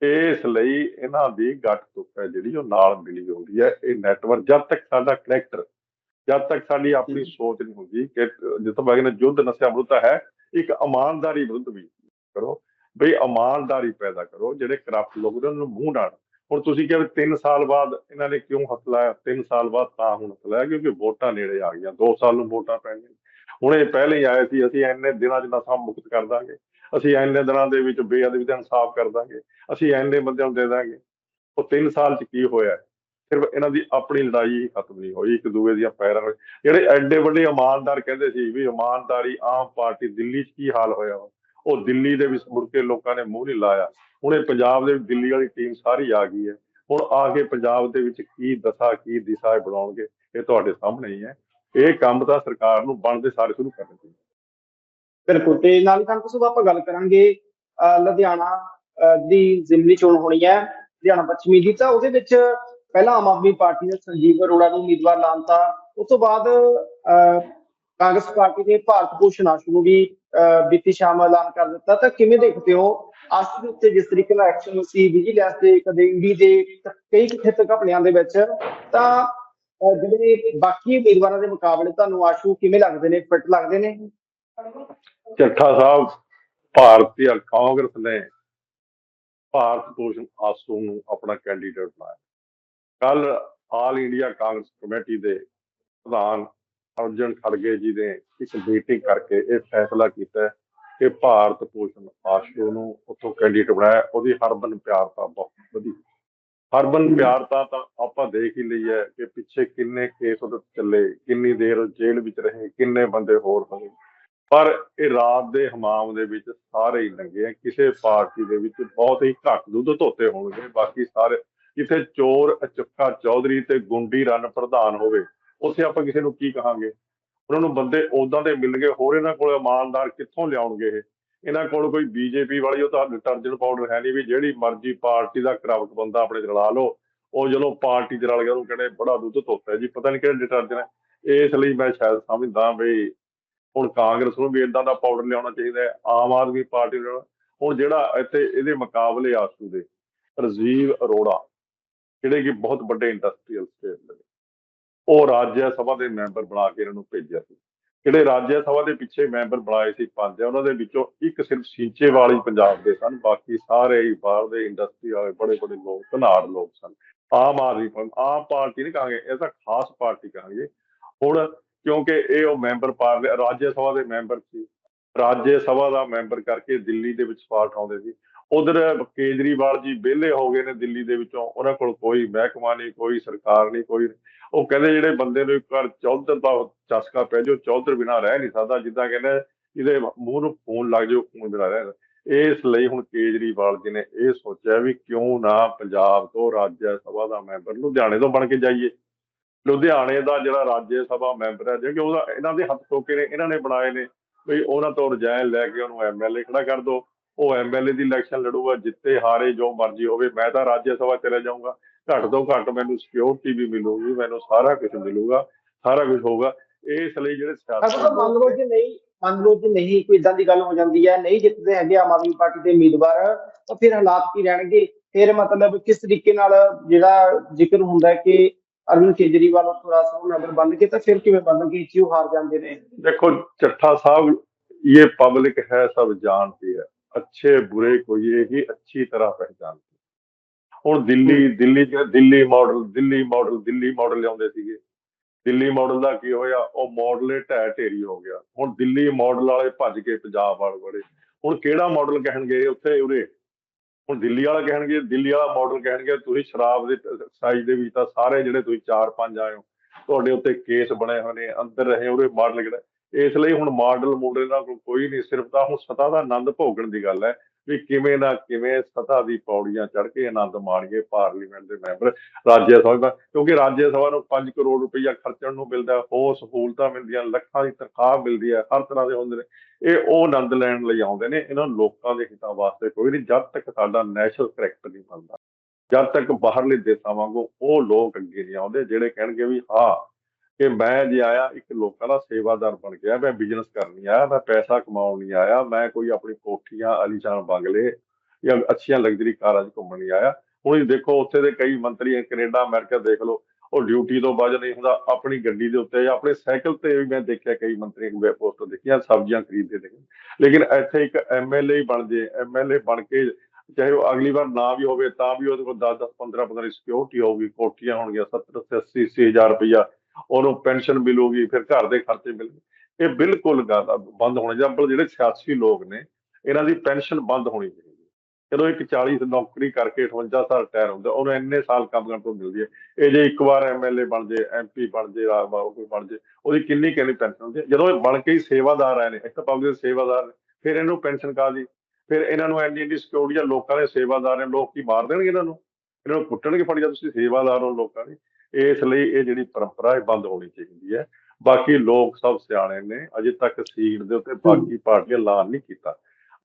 B: ਇਸ ਲਈ ਇਹਨਾਂ ਦੀ ਗੱਠ ਤੁੱਕ ਹੈ ਜਿਹੜੀ ਉਹ ਨਾਲ ਮਿਲੀ ਹੁੰਦੀ ਹੈ। ਇਹ ਨੈਟਵਰਕ ਜਦ ਤੱਕ ਸਾਡਾ ਕਨੈਕਟਰ ਜਦ ਤੱਕ ਸਾਡੀ ਆਪਣੀ ਸੋਚ ਨਹੀਂ ਹੁੰਦੀ ਕਿ ਜਿੱਥੋਂ ਮੈਂ ਕਹਿੰਦਾ ਯੁੱਧ ਨਸ਼ਾ ਵਿਰੁੱਧ ਹੈ ਇੱਕ ਇਮਾਨਦਾਰੀ ਵਿਰੁੱਧ ਵੀ ਕਰੋ। ਬਈ ਇਮਾਨਦਾਰੀ ਪੈਦਾ ਕਰੋ, ਜਿਹੜੇ ਕਰਪਟ ਲੋਕ ਉਹਨਾਂ ਨੂੰ ਮੂੰਹ ਨਾਲ। ਹੁਣ ਤੁਸੀਂ ਕਿਹਾ ਵੀ 3 ਸਾਲ ਬਾਅਦ ਇਹਨਾਂ ਨੇ ਕਿਉਂ ਹੱਥ ਲਾਇਆ? 3 ਸਾਲ ਬਾਅਦ ਤਾਂ ਹੁਣ ਹੱਥ ਲਾਇਆ, ਕਿਉਂਕਿ ਵੋਟਾਂ ਨੇੜੇ ਆ ਗਈਆਂ 2 ਸਾਲ ਨੂੰ ਵੋਟਾਂ ਪੈਣੀਆਂ ਹੁਣ ਇਹ ਪਹਿਲੇ ਹੀ ਆਏ ਸੀ, ਅਸੀਂ ਇੰਨੇ ਦਿਨਾਂ 'ਚ ਨਸ਼ਾ ਮੁਕਤ ਕਰ ਦਾਂਗੇ। ਅਸੀਂ ਇੰਨੇ ਦਿਨਾਂ ਦੇ ਵਿੱਚ ਬੇਅਦਬੀ ਦਾ ਇਨਸਾਫ ਕਰ ਦਾਂਗੇ। ਅਸੀਂ ਇੰਨੇ ਬੰਦਿਆਂ ਨੂੰ ਦੇ ਦਾਂਗੇ। ਉਹ 3 ਸਾਲ 'ਚ ਕੀ ਹੋਇਆ? ਸਿਰਫ ਇਹਨਾਂ ਦੀ ਆਪਣੀ ਲੜਾਈ ਖਤਮ ਨਹੀਂ ਹੋਈ, ਇੱਕ ਦੂਏ ਦੀਆਂ ਪੈਰਾਂ ਵਿੱਚ। ਜਿਹੜੇ ਐਡੇ ਵੱਡੇ ਇਮਾਨਦਾਰ ਕਹਿੰਦੇ ਸੀ ਵੀ ਇਮਾਨਦਾਰੀ ਆਮ ਪਾਰਟੀ ਦਿੱਲੀ 'ਚ ਕੀ ਹਾਲ ਹੋਇਆ ਵਾ। ਉਹ ਦਿੱਲੀ ਦੇ ਵਿੱਚ ਮੁੜ ਕੇ ਲੋਕਾਂ ਨੇ ਮੂੰਹ ਨਹੀਂ ਲਾਇਆ। ਹੁਣ ਇਹ ਪੰਜਾਬ ਦੇ ਵਿੱਚ ਦਿੱਲੀ ਵਾਲੀ ਟੀਮ ਸਾਰੀ ਆ ਗਈ ਹੈ। ਹੁਣ ਆ ਕੇ ਪੰਜਾਬ ਦੇ ਵਿੱਚ ਕੀ ਦਸ਼ਾ ਕੀ ਦਿਸ਼ਾ ਬਣਾਉਣਗੇ ਇਹ ਤੁਹਾਡੇ ਸਾਹਮਣੇ ਹੀ ਹੈ। ਇਹ ਕੰਮ ਤਾਂ ਸਰਕਾਰ ਨੂੰ ਬਣਦੇ ਸਾਰੇ ਸ਼ੁਰੂ ਕਰਨੇ ਚਾਹੀਦੇ।
A: ਬਿਲਕੁਲ ਤੇ ਨਾਲ ਹੀ ਤੁਹਾਨੂੰ ਸੁਬਾ ਆਪਾਂ ਗੱਲ ਕਰਾਂਗੇ ਲੁਧਿਆਣਾ ਦੀ ਜ਼ਿਮਨੀ ਚੋਣ ਹੋਣੀ ਹੈ। ਲੁਧਿਆਣਾ ਪੱਛਮੀ ਦੀ ਤਾਂ ਉਹਦੇ ਵਿੱਚ ਪਹਿਲਾਂ ਆਮ ਆਦਮੀ ਪਾਰਟੀ ਨੇ ਸੰਜੀਵ ਅਰੋੜਾ ਨੂੰ ਉਮੀਦਵਾਰ ਲਾਂਤਾ। ਉਸ ਤੋਂ ਬਾਅਦ ਅਹ, ਕਾਂਗਰਸ ਪਾਰਟੀ ਨੇ ਭਾਰਤ ਭੂਸ਼ਣ ਆਸ਼ੂ ਨੂੰ ਵੀ ਬੀਤੀ ਸ਼ਾਮ ਐਲਾਨ ਕਰ ਦਿੱਤਾ। ਤਾਂ ਕਿਵੇਂ ਦੇਖਦੇ ਹੋ ਅੱਜ ਦੇ ਉੱਤੇ ਜਿਸ ਤਰੀਕੇ ਨਾਲ ਐਕਸ਼ਨ ਸੀ ਵਿਜੀਲੈਂਸ ਦੇ, ਕਦੇ ਈਡੀ ਦੇ ਕਈ ਖੇਤ ਘਪਲਿਆਂ ਦੇ ਵਿੱਚ, ਤਾਂ ਜਿਹੜੇ ਬਾਕੀ ਉਮੀਦਵਾਰਾਂ ਦੇ ਮੁਕਾਬਲੇ ਤੁਹਾਨੂੰ ਆਸ਼ੂ ਕਿਵੇਂ ਲੱਗਦੇ ਨੇ ਫਿੱਟ ਲੱਗਦੇ ਨੇ?
B: ਚੱਠਾ ਸਾਹਿਬ, ਭਾਰਤੀ ਕਾਂਗਰਸ ਨੇ ਭਾਰਤ ਭੂਸ਼ਣ ਆਸੂ ਨੂੰ ਆਪਣਾ ਕੈਂਡੀਡੇਟ ਬਣਾਇਆ। ਕੱਲ ਆਲ ਇੰਡੀਆ ਕਾਂਗਰਸ ਕਮੇਟੀ ਦੇ ਪ੍ਰਧਾਨ ਅਰਜਨ ਖੜਗੇ ਜੀ ਨੇ ਇੱਕ ਮੀਟਿੰਗ ਕਰਕੇ ਇਹ ਫੈਸਲਾ ਕੀਤਾ ਕਿ ਭਾਰਤ ਭੂਸ਼ਣ ਆਸ਼ੂ ਨੂੰ ਉੱਥੋਂ ਕੈਂਡੀਡੇਟ ਬਣਾਇਆ। ਉਹਦੀ ਹਰਬਨ ਪਿਆਰਤਾ ਬਹੁਤ ਵਧੀਆ। ਹਰਮਨ ਪਿਆਰਤਾ ਤਾਂ ਆਪਾਂ ਦੇਖ ਹੀ ਲਈ ਹੈ ਕਿ ਪਿੱਛੇ ਕਿੰਨੇ ਕੇਸ ਉਹਦੇ ਚੱਲੇ, ਕਿੰਨੀ ਦੇਰ ਜੇਲ੍ਹ ਵਿੱਚ ਰਹੇ, ਕਿੰਨੇ ਬੰਦੇ ਹੋਰ ਹੋਏ ਪਰ ਇਹ ਰਾਤ ਦੇ ਹਮਾਮ ਦੇ ਵਿੱਚ ਸਾਰੇ ਹੀ ਲੰਗੇ ਆ। ਕਿਸੇ ਪਾਰਟੀ ਦੇ ਵਿੱਚ ਬਹੁਤ ਹੀ ਘੱਟ ਦੁੱਧ ਧੋਤੇ ਹੋਣਗੇ। ਬਾਕੀ ਸਾਰੇ, ਜਿੱਥੇ ਚੋਰ ਅਚੁੱਕਾ ਚੌਧਰੀ ਤੇ ਗੁੰਡੀ ਰਨ ਪ੍ਰਧਾਨ ਹੋਵੇ ਉੱਥੇ ਆਪਾਂ ਕਿਸੇ ਨੂੰ ਕੀ ਕਹਾਂਗੇ? ਉਹਨਾਂ ਨੂੰ ਬੰਦੇ ਉਦਾਂ ਦੇ ਮਿਲ ਗਏ, ਹੋਰ ਇਹਨਾਂ ਕੋਲ ਇਮਾਨਦਾਰ ਕਿੱਥੋਂ ਲਿਆਉਣਗੇ ਇਹ? ਇਹਨਾਂ ਕੋਲ ਕੋਈ ਬੀਜੇਪੀ ਵਾਲੀ ਉਹ ਤਾਂ ਡਿਟਰਜੈਂਟ ਪਾਊਡਰ ਹੈ ਨਹੀਂ ਵੀ ਜਿਹੜੀ ਮਰਜ਼ੀ ਪਾਰਟੀ ਦਾ ਕਰਪਟ ਬੰਦਾ ਆਪਣੇ ਰਲਾ ਲਓ। ਉਹ ਜਦੋਂ ਪਾਰਟੀ ਚ ਰਲ ਗਿਆ, ਉਹਨੂੰ ਕਹਿੰਦੇ ਬੜਾ ਦੁੱਧ ਧੋਤਾ ਹੈ ਜੀ, ਪਤਾ ਨਹੀਂ ਕਿਹੜਾ ਡਿਟਰਜੈਂਟ ਹੈ। ਇਸ ਲਈ ਮੈਂ ਸ਼ਾਇਦ ਸਮਝਦਾ ਵੀ ਹੁਣ ਕਾਂਗਰਸ ਨੂੰ ਵੀ ਇਦਾਂ ਦਾ ਪਾਊਡਰ ਲਿਆਉਣਾ ਚਾਹੀਦਾ ਹੈ, ਆਮ ਆਦਮੀ ਪਾਰਟੀ ਨੂੰ ਲਿਆਉਣਾ- ਹੁਣ ਜਿਹੜਾ ਇੱਥੇ ਇਹਦੇ ਮੁਕਾਬਲੇ ਆਸੂ ਦੇ ਰਾਜੀਵ ਅਰੋੜਾ, ਜਿਹੜੇ ਕਿ ਬਹੁਤ ਵੱਡੇ ਇੰਡਸਟਰੀਅਲ ਸਟੇਟ ਨੇ। ਉਹ ਰਾਜ ਸਭਾ ਦੇ ਮੈਂਬਰ ਬਣਾ ਕੇ ਇਹਨਾਂ ਨੂੰ ਭੇਜਿਆ ਸੀ। ਜਿਹੜੇ ਰਾਜ ਸਭਾ ਦੇ ਪਿੱਛੇ ਮੈਂਬਰ ਬਣਾਏ ਸੀ ਪੰਜ, ਉਹਨਾਂ ਦੇ ਵਿੱਚੋਂ ਇੱਕ ਸਿਰਫ ਸਿੰਚੇਵਾਲ ਹੀ ਪੰਜਾਬ ਦੇ ਸਨ। ਬਾਕੀ ਸਾਰੇ ਹੀ ਬਾਹਰ ਦੇ ਇੰਡਸਟਰੀ ਵਾਲੇ ਬੜੇ ਬੜੇ ਲੋਕ, ਧਨਾੜ ਲੋਕ ਸਨ। ਆਮ ਆਦਮੀ ਆਮ ਪਾਰਟੀ ਨਹੀਂ ਕਹਾਂਗੇ, ਇਹ ਤਾਂ ਖਾਸ ਪਾਰਟੀ ਕਹਾਂਗੇ। ਹੁਣ ਕਿਉਂਕਿ ਇਹ ਉਹ ਮੈਂਬਰ ਪਾਰ, ਰਾਜ ਸਭਾ ਦੇ ਮੈਂਬਰ ਸੀ। ਰਾਜ ਸਭਾ ਦਾ ਮੈਂਬਰ ਕਰਕੇ ਦਿੱਲੀ ਦੇ ਵਿੱਚ ਸਵਾਲ ਆਉਂਦੇ ਸੀ। ਉਧਰ ਕੇਜਰੀਵਾਲ ਜੀ ਵਿਹਲੇ ਹੋ ਗਏ ਨੇ ਦਿੱਲੀ ਦੇ ਵਿੱਚੋਂ। ਉਹਨਾਂ ਕੋਲ ਕੋਈ ਮਹਿਕਮਾ ਨਹੀਂ, ਕੋਈ ਸਰਕਾਰ ਨਹੀਂ, ਕੋਈ ਉਹ ਕਹਿੰਦੇ ਜਿਹੜੇ ਬੰਦੇ ਨੂੰ ਇੱਕ ਵਾਰ ਚੌਧਰ ਦਾ ਚਸਕਾ ਪੈ ਜਾਓ ਚੌਧਰ ਬਿਨਾ ਰਹਿ ਨਹੀਂ ਸਕਦਾ, ਜਿੱਦਾਂ ਕਹਿੰਦੇ ਇਹਦੇ ਮੂੰਹ ਨੂੰ ਫੋਨ ਲੱਗ ਜਾਓ ਖੂਨ ਬਿਨਾ ਰਹਿ ਇਸ ਲਈ ਹੁਣ ਕੇਜਰੀਵਾਲ ਜੀ ਨੇ ਇਹ ਸੋਚਿਆ ਵੀ ਕਿਉਂ ਨਾ ਪੰਜਾਬ ਤੋਂ ਰਾਜ ਸਭਾ ਦਾ ਮੈਂਬਰ ਲੁਧਿਆਣੇ ਤੋਂ ਬਣ ਕੇ ਜਾਈਏ। ਲੁਧਿਆਣੇ ਦਾ ਜਿਹੜਾ ਰਾਜ ਸਭਾ ਮੈਂਬਰ ਹੈ ਜੇ ਉਹਦਾ ਇਹਨਾਂ ਦੇ ਹੱਥ ਟੋਕੇ ਨੇ, ਇਹਨਾਂ ਨੇ ਬਣਾਏ ਨੇ। ਵੀ ਉਹਨਾਂ ਤੋਂ ਰਜਾਇਨ ਲੈ ਕੇ ਉਹਨੂੰ ਐਮਐਲਏ ਖੜਾ ਕਰ ਦੋ। ਉਹ ਐਮਐਲਏ ਦੀ ਇਲੈਕਸ਼ਨ ਲੜੂਗਾ, ਜਿੱਤੇ ਹਾਰੇ ਜੋ ਮਰਜ਼ੀ ਹੋਵੇ, ਮੈਂ ਤਾਂ ਰਾਜ ਸਭਾ ਚਲੇ ਜਾਊਂਗਾ। ਘੱਟ ਤੋਂ ਘੱਟ ਮੈਨੂੰ ਸਿਕਿਉਰਿਟੀ ਵੀ ਮਿਲੂਗੀ ਮੈਨੂੰ ਸਾਰਾ ਕੁਝ ਮਿਲੂਗਾ ਸਾਰਾ ਕੁਝ ਹੋਊਗਾ ਇਸ ਲਈ ਜਿਹੜੇ
A: ਅਗਰ
B: ਸਿਆਸਤ
A: ਮੰਨ ਲਓ ਜੇ ਨਹੀਂ ਮੰਨ ਲਓ ਜੇ ਨਹੀਂ ਕੋਈ ਇਦਾਂ ਦੀ ਗੱਲ ਹੋ ਜਾਂਦੀ ਹੈ ਨਹੀਂ ਜਿੱਤਦੇ ਹੈਗੇ ਆਮ ਆਦਮੀ ਪਾਰਟੀ ਦੇ ਉਮੀਦਵਾਰ ਤਾਂ ਫਿਰ ਹਾਲਾਤ ਕੀ ਰਹਿਣਗੇ ਫਿਰ ਮਤਲਬ ਕਿਸ ਤਰੀਕੇ ਨਾਲ ਜਿਹੜਾ ਜ਼ਿਕਰ ਹੁੰਦਾ ਹੈ ਕਿ ਅਰਵਿੰਦ ਕੇਜਰੀਵਾਲ ਉਸ ਰਾਜ ਸਭਾ ਮੈਂਬਰ ਬਣ ਕੇ ਤਾਂ ਫਿਰ ਕਿਵੇਂ ਬਣਨਗੇ ਕਿ ਉਹ ਹਾਰ ਜਾਂਦੇ ਨੇ
B: देखो चट्ठा साहब ये पब्लिक है सब जानती है अच्छे बुरे को ये ही अच्छी तरह पहचानती है ਹੁਣ ਦਿੱਲੀ ਦਿੱਲੀ ਚ Delhi model Delhi model Delhi model ਲਿਆਉਂਦੇ ਸੀਗੇ। ਦਿੱਲੀ ਮਾਡਲ ਦਾ ਕੀ ਹੋਇਆ? ਉਹ ਮਾਡਲ ਢਹਿ ਢੇਰੀ ਹੋ ਗਿਆ। ਹੁਣ ਦਿੱਲੀ ਮਾਡਲ ਵਾਲੇ ਭੱਜ ਕੇ ਪੰਜਾਬ ਵਾਲ ਬੜੇ ਹੁਣ ਕਿਹੜਾ ਮਾਡਲ ਕਹਿਣਗੇ ਉੱਥੇ ਉਰੇ? ਹੁਣ ਦਿੱਲੀ ਵਾਲਾ ਕਹਿਣਗੇ ਦਿੱਲੀ ਵਾਲਾ ਮਾਡਲ ਕਹਿਣਗੇ ਤੁਸੀਂ ਸ਼ਰਾਬ ਦੇ ਸਾਈਜ਼ ਦੇ ਵਿੱਚ ਤਾਂ ਸਾਰੇ ਜਿਹੜੇ ਤੁਸੀਂ ਚਾਰ ਪੰਜ ਆਏ ਹੋ ਤੁਹਾਡੇ ਉੱਤੇ ਕੇਸ ਬਣੇ ਹੋਏ ਨੇ ਅੰਦਰ ਰਹੇ ਉਹਦੇ ਮਾਡਲ ਕਿਹੜਾ ਇਸ ਲਈ ਹੁਣ ਮਾਡਲ ਮੂਡਲ ਦਾ ਕੋਈ ਨਹੀਂ ਸਿਰਫ ਤਾਂ ਹੁਣ ਸਤਾ ਦਾ ਆਨੰਦ ਭੋਗਣ ਦੀ ਗੱਲ ਹੈ। ਵੀ ਕਿਵੇਂ ਨਾ ਕਿਵੇਂ ਸਤਾ ਦੀ ਪੌੜੀਆਂ ਚੜ੍ਹ ਕੇ ਆਨੰਦ ਮਾਣੀਏ ਪਾਰਲੀਮੈਂਟ ਦੇ ਮੈਂਬਰ ਰਾਜ ਸਭਾ ਦਾ, ਕਿਉਂਕਿ ਰਾਜ ਸਭਾ ਨੂੰ 5 ਕਰੋੜ ਰੁਪਈਆ ਖਰਚਣ ਨੂੰ ਮਿਲਦਾ, ਹੋਰ ਸਹੂਲਤਾਂ ਮਿਲਦੀਆਂ, ਲੱਖਾਂ ਦੀ ਤਨਖਾਹ ਮਿਲਦੀ ਹੈ, ਹਰ ਤਰ੍ਹਾਂ ਦੇ ਹੁੰਦੇ ਨੇ। ਇਹ ਉਹ ਆਨੰਦ ਲੈਣ ਲਈ ਆਉਂਦੇ ਨੇ, ਇਹਨਾਂ ਲੋਕਾਂ ਦੇ ਹਿੱਤਾਂ ਵਾਸਤੇ ਕੋਈ ਨਹੀਂ, ਜਦ ਤੱਕ ਸਾਡਾ ਨੈਸ਼ਨਲ ਕਰੈਕਟਰ ਨਹੀਂ ਬਣਦਾ, ਜਦ ਤੱਕ ਬਾਹਰਲੇ ਦੇਸ਼ਾਂ ਵਾਂਗੂ ਉਹ ਲੋਕ ਅੱਗੇ ਨਹੀਂ ਆਉਂਦੇ, ਜਿਹੜੇ ਕਹਿਣਗੇ ਵੀ ਹਾਂ ਕਿ ਮੈਂ ਜੇ ਆਇਆ, ਇੱਕ ਲੋਕਾਂ ਦਾ ਸੇਵਾਦਾਰ ਬਣ ਗਿਆ ਮੈਂ ਬਿਜ਼ਨਸ ਕਰਨੀ ਨਹੀਂ ਆਇਆ ਮੈਂ ਪੈਸਾ ਕਮਾਉਣ ਨਹੀਂ ਆਇਆ, ਮੈਂ ਕੋਈ ਆਪਣੀ ਕੋਠੀਆਂ ਅਲੀਸ਼ਾਨ ਬੰਗਲੇ ਜਾਂ ਅੱਛੀਆਂ ਲਗਜ਼ਰੀ ਕਾਰਾਂ 'ਚ ਘੁੰਮਣ ਨਹੀਂ ਆਇਆ। ਹੁਣ ਦੇਖੋ, ਉੱਥੇ ਦੇ ਕਈ ਮੰਤਰੀ ਕੈਨੇਡਾ, ਅਮਰੀਕਾ ਦੇਖ ਲਓ, ਉਹ ਡਿਊਟੀ ਤੋਂ ਬਾਅਦ ਨਹੀਂ ਹੁੰਦਾ, ਆਪਣੀ ਗੱਡੀ ਦੇ ਉੱਤੇ ਜਾਂ ਆਪਣੇ ਸਾਈਕਲ ਤੇ ਵੀ ਮੈਂ ਦੇਖਿਆ ਕਈ ਮੰਤਰੀ ਵੈਬ ਪੋਸਟਰ ਦੇਖੀਆਂ, ਸਬਜ਼ੀਆਂ ਖਰੀਦਦੇ ਨੇ ਲੇਕਿਨ ਇੱਥੇ ਇੱਕ ਐਮਐਲਏ ਹੀ ਬਣ ਜੇ ਐਮਐਲਏ ਬਣ ਕੇ ਚਾਹੇ ਉਹ ਅਗਲੀ ਵਾਰ ਨਾ ਵੀ ਹੋਵੇ, ਤਾਂ ਵੀ ਉਹਦੇ ਕੋਲ 10 10 15 15 ਸਿਕਿਉਰਿਟੀ ਹੋਊਗੀ, ਕੋਠੀਆਂ ਹੋਣਗੀਆਂ 70 80 80 ਹਜ਼ਾਰ ਰੁਪਈਆ ਉਹਨੂੰ ਪੈਨਸ਼ਨ ਮਿਲੂਗੀ, ਫਿਰ ਘਰ ਦੇ ਖਰਚੇ ਮਿਲਣਗੇ। ਇਹ ਬਿਲਕੁਲ ਗੱਲ ਬੰਦ ਹੋਣੇ। ਜਾਂ ਜਿਹੜੇ ਸਿਆਸੀ ਲੋਕ ਨੇ, ਇਹਨਾਂ ਦੀ ਪੈਨਸ਼ਨ ਬੰਦ ਹੋਣੀ ਚਾਹੀਦੀ ਹੈ। ਜਦੋਂ ਇੱਕ 40 ਨੌਕਰੀ ਕਰਕੇ 58 ਸਾਲ ਰਿਟਾਇਰ ਹੁੰਦਾ, ਉਹਨੂੰ ਇੰਨੇ ਸਾਲ ਕੰਮ ਕਰਨ ਤੋਂ ਮਿਲਦੀ ਹੈ। ਇਹ ਜੇ ਇੱਕ ਵਾਰ ਐਮਐਲਏ ਬਣ ਜੇ ਐਮਪੀ ਬਣ ਜੇ ਕੋਈ ਬਣ ਜੇ, ਉਹਦੀ ਕਿੰਨੀ ਕਿੰਨੀ ਪੈਨਸ਼ਨ ਹੁੰਦੀ ਹੈ? ਜਦੋਂ ਇਹ ਬਣ ਕੇ ਹੀ ਸੇਵਾਦਾਰ ਆਏ ਨੇ, ਇੱਕ ਪਬਲਿਕ ਸੇਵਾਦਾਰ ਨੇ, ਫਿਰ ਇਹਨੂੰ ਪੈਨਸ਼ਨ ਕਾਹਦੀ? ਫਿਰ ਇਹਨਾਂ ਨੂੰ ਐਨੀ ਇੰਨੀ ਸਿਕਿਉਰਿਟੀ ਆ, ਲੋਕਾਂ ਦੇ ਸੇਵਾਦਾਰ ਨੇ, ਲੋਕ ਕੀ ਮਾਰ ਦੇਣਗੇ ਇਹਨਾਂ ਨੂੰ? ਇਹਨਾਂ ਨੂੰ ਕੁੱਟਣਗੇ ਫੜ ਜਾ ਤੁਸੀਂ, ਸੇਵਾਦਾਰ ਹੋ ਲੋਕਾਂ ਦੇ। ਇਸ ਲਈ ਇਹ ਜਿਹੜੀ ਪਰੰਪਰਾ ਹੈ ਬੰਦ ਹੋਣੀ ਚਾਹੀਦੀ ਹੈ। ਬਾਕੀ ਲੋਕ ਸਭ ਸਿਆਣੇ ਨੇ ਅਜੇ ਤੱਕ ਸੀਟ ਦੇ ਉੱਤੇ ਬਾਕੀ ਪਾਰਟੀਆਂ ਐਲਾਨ ਨਹੀਂ ਕੀਤਾ।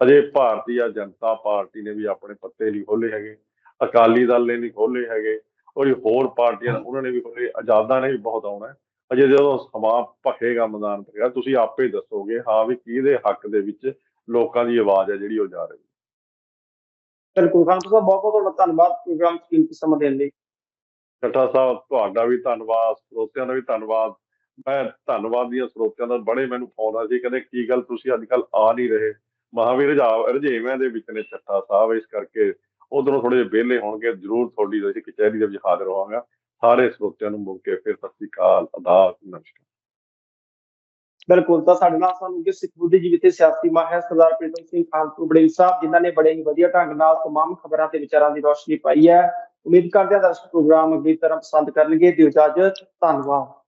B: ਅਜੇ ਭਾਰਤੀ ਜਨਤਾ ਪਾਰਟੀ ਨੇ ਵੀ ਆਪਣੇ ਪੱਤੇ ਨਹੀਂ ਖੋਲੇ ਹੈਗੇ ਅਕਾਲੀ ਦਲ ਨੇ ਨਹੀਂ ਖੋਲੇ ਹੈਗੇ ਔਰ ਹੋਰ ਪਾਰਟੀਆਂ ਉਹਨਾਂ ਨੇ ਵੀ ਖੋਲੇ ਆਜ਼ਾਦਾਂ ਨੇ ਵੀ ਬਹੁਤ ਆਉਣਾ। ਅਜੇ ਜਦੋਂ ਸਮਾਂ ਭਖੇਗਾ ਮੈਦਾਨ ਭਖੇਗਾ ਤੁਸੀਂ ਆਪੇ ਦੱਸੋਗੇ ਹਾਂ ਵੀ ਕਿਹਦੇ ਹੱਕ ਦੇ ਵਿੱਚ ਲੋਕਾਂ ਦੀ ਆਵਾਜ਼ ਹੈ ਜਿਹੜੀ ਉਹ ਜਾ ਰਹੀ ਹੈ।
A: ਬਿਲਕੁਲ ਖਾਨ ਸਾਹਿਬ ਬਹੁਤ ਬਹੁਤ ਧੰਨਵਾਦ ਪ੍ਰੋਗਰਾਮ ਚ ਕੀਮਤੀ ਸਮਾਂ ਦੇਣ ਲਈ।
B: ਚੱਠਾ ਸਾਹਿਬ ਤੁਹਾਡਾ ਵੀ ਧੰਨਵਾਦ ਸਰੋਤਿਆਂ ਦਾ ਵੀ ਧੰਨਵਾਦ ਮੈਂ ਧੰਨਵਾਦ ਦੀਆਂ ਸਰੋਤਿਆਂ ਦਾ ਬੜੇ ਮੈਨੂੰ ਫੋਨ ਆ ਸੀ ਕਹਿੰਦੇ ਕੀ ਗੱਲ ਤੁਸੀਂ ਅੱਜ ਕੱਲ ਆ ਨਹੀਂ ਰਹੇ ਮਹਾਵੀਰ ਰਜੇਵਿਆਂ ਦੇ ਵਿੱਚ ਨੇ ਚੱਠਾ ਸਾਹਿਬ ਇਸ ਕਰਕੇ ਉਧਰੋਂ ਥੋੜੇ ਜਿਹੇ ਵਿਹਲੇ ਹੋਣਗੇ ਜਰੂਰ ਤੁਹਾਡੀ ਅਸੀਂ ਕਚਹਿਰੀ ਦੇ ਵਿੱਚ ਹਾਜ਼ਰ ਹੋਵਾਂਗਾ ਸਾਰੇ ਸਰੋਤਿਆਂ ਨੂੰ ਮੁੜ ਕੇ ਫਿਰ ਸਤਿ ਸ੍ਰੀ ਅਕਾਲ ਆਦਾਬ ਨਮਸਕਾਰ
A: ਬਿਲਕੁਲ ਤਾਂ ਸਾਡੇ ਨਾਲ ਸਾਨੂੰ ਕਿ ਸਿੱਖ ਬੁੱਧੀਜੀਵੀ ਤੇ ਸਿਆਸੀ ਮਾਹਿਰ ਸਰਦਾਰ ਪ੍ਰੀਤਮ ਸਿੰਘ ਖਾਨਪੁਰ ਬੜੇਲ ਸਾਹਿਬ ਜਿਨ੍ਹਾਂ ਨੇ ਬੜੇ ਹੀ ਵਧੀਆ ਢੰਗ ਨਾਲ तमाम ਖਬਰਾਂ ਤੇ ਵਿਚਾਰਾਂ ਦੀ ਰੋਸ਼ਨੀ ਪਾਈ ਹੈ ਉਮੀਦ ਕਰਦੇ ਹਾਂ ਦਰਸ਼ਕ ਪ੍ਰੋਗਰਾਮ ਅਗਲੀ ਤਰ੍ਹਾਂ ਪਸੰਦ ਕਰਨਗੇ। ਦਿਓ ਇਜਾਜ਼ਤ ਧੰਨਵਾਦ।